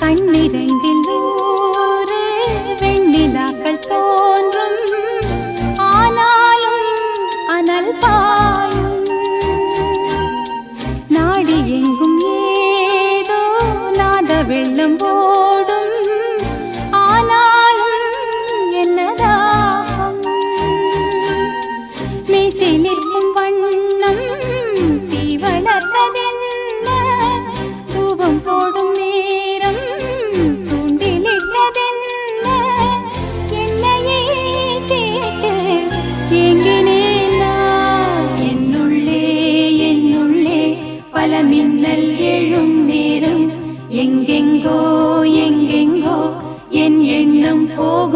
கண்ணிரண்டில் நூறு வெண்ணிலாக்கள் தோன்றும். ஆனாலும் அனல் பாயும். நாடி எங்கும் ஏதோ நாத வெள்ளம் ஓடும் ஆனாலும் என்னதாகும்? மீசை நிற்கும் வண்ணம் தீ வளர்த்ததென்ன பல மின்னல் எழும் நேரம் எங்கெங்கோ எங்கெங்கோ என் எண்ணம் போகும்